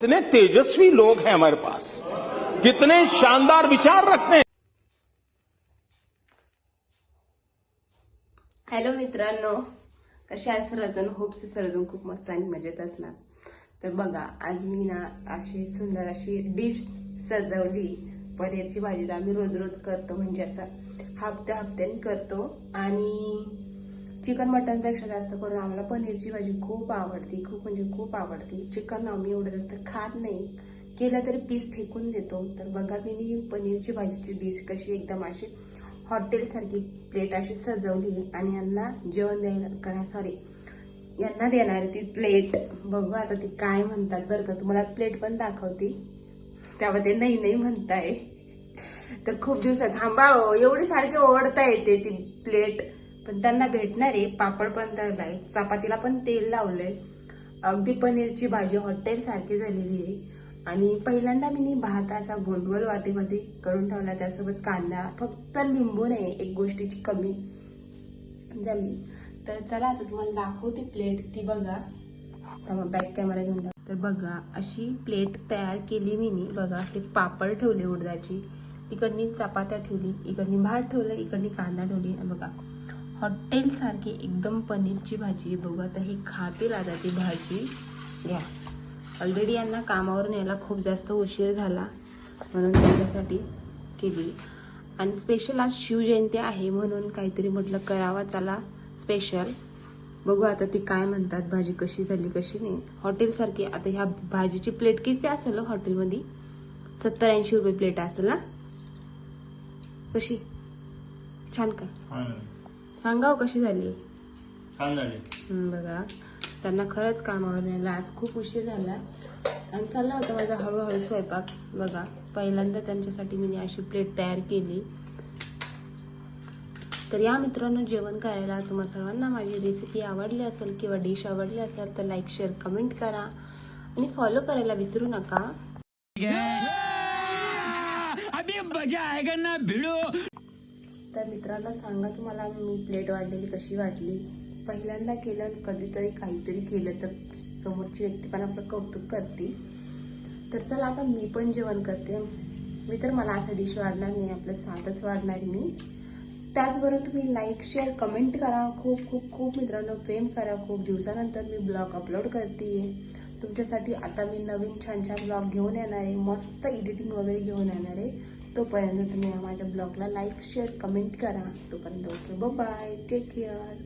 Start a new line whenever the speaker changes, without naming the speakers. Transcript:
कितने तेजस्वी लोग हैं हमारे पास। कितने शानदार विचार रखते हैं।
हॅलो मित्रांनो कशा आहे सर्वजण? होप्स सर्वजण खूप मस्त आणि मजेत असणार. तर बघा आज मी ना अशी सुंदर अशी डिश सजवली. पनीरची भाजी आम्ही रोज रोज करतो म्हणजे असं हप्त्या हप्त्याने करतो. आणि चिकन मटनपेक्षा जास्त करून आम्हाला पनीरची भाजी खूप आवडती खूप म्हणजे खूप आवडती. चिकन आम्ही एवढं जास्त खात नाही. केलं तरी पीस फेकून देतो. तर बघा मी पनीरची भाजीची डिश कशी एकदम अशी हॉटेलसारखी प्लेट अशी सजवली आणि यांना जेवण द्यायला करा सॉरी यांना देणार ती प्लेट बघू आता ती काय म्हणतात बरं का. तुम्हाला प्लेट पण दाखवते. त्यावर ते नाही नाही म्हणताय. तर खूप दिवसात थांबा हो. एवढी सारखे ओढता येते ती प्लेट पण त्यांना भेटणार आहे पापड पण तळलाय चपातीला पण तेल लावलंय. अगदी पनीरची भाजी हॉटेल सारखी झालेली आहे. आणि पहिल्यांदा मी भात असा गोल वाटीमध्ये करून ठेवला. त्यासोबत कांदा फक्त लिंबू नाही एक गोष्टीची कमी झाली. तर चला आता तुम्हाला दाखवते प्लेट. ती बघा. तर मग बॅक कॅमेरा घेऊन जा. तर बघा अशी प्लेट तयार केली मी नी. बघा ते पापड ठेवले उडदाची. तिकडनी चपात्या ठेवली इकडनी भात ठेवलं इकडनी कांदा ठेवली. बघा हॉटेल सारखी एकदम पनीरची भाजी बघू आता हे खातील आता ती भाजी. घ्या ऑलरेडी यांना कामावरून यायला खूप जास्त उशीर झाला. म्हणून त्यांच्यासाठी केली. आणि स्पेशल आज शिवजयंती आहे म्हणून काहीतरी म्हटलं करावा चला. स्पेशल बघू आता ती काय म्हणतात भाजी कशी झाली कशी नाही. हॉटेलसारखी आता ह्या भाजीची प्लेट किती असेल हो हॉटेलमध्ये सत्तर ऐंशी रुपये प्लेट असेल ना? कशी? छान का?
छान
सांगा हो कशी झाली?
छान झाले.
हम्म, बघा. त्यांना खरंच कामावर न्यायला आज खूप उशीर झाला. आणि चालला होता माझा हळूहळू स्वयंपाक. बघा पहिल्यांदा त्यांच्यासाठी मी अशी प्लेट तयार केली. तर या मित्रांनो जेवण करायला तुम्हा सर्वांना माझी रेसिपी आवडली असेल किंवा डिश आवडली असेल तर लाईक शेअर कमेंट करा. आणि फॉलो करायला विसरू नका. तर मित्रांनो सांगा तुम्हाला मी प्लेट वाढलेली कशी वाटली पहिल्यांदा केलं आणि कधीतरी काहीतरी केलं तर समोरची व्यक्ती पण आपलं कौतुक करते. तर चला आता मी पण जेवण करते. मी तर मला असं डिश वाढणार नाही आपलं साधच वाढणार मी. त्याचबरोबर तुम्ही लाईक शेअर कमेंट करा. खूप खूप खूप मित्रांनो प्रेम करा. खूप दिवसानंतर मी ब्लॉग अपलोड करते. तुमच्यासाठी आता मी नवीन छान छान ब्लॉग घेऊन येणार आहे. मस्त एडिटिंग वगैरे घेऊन येणार आहे. तोपर्यंत तुम्ही माझ्या ब्लॉगला लाईक शेअर कमेंट करा. तोपर्यंत ओके बाय टेक केअर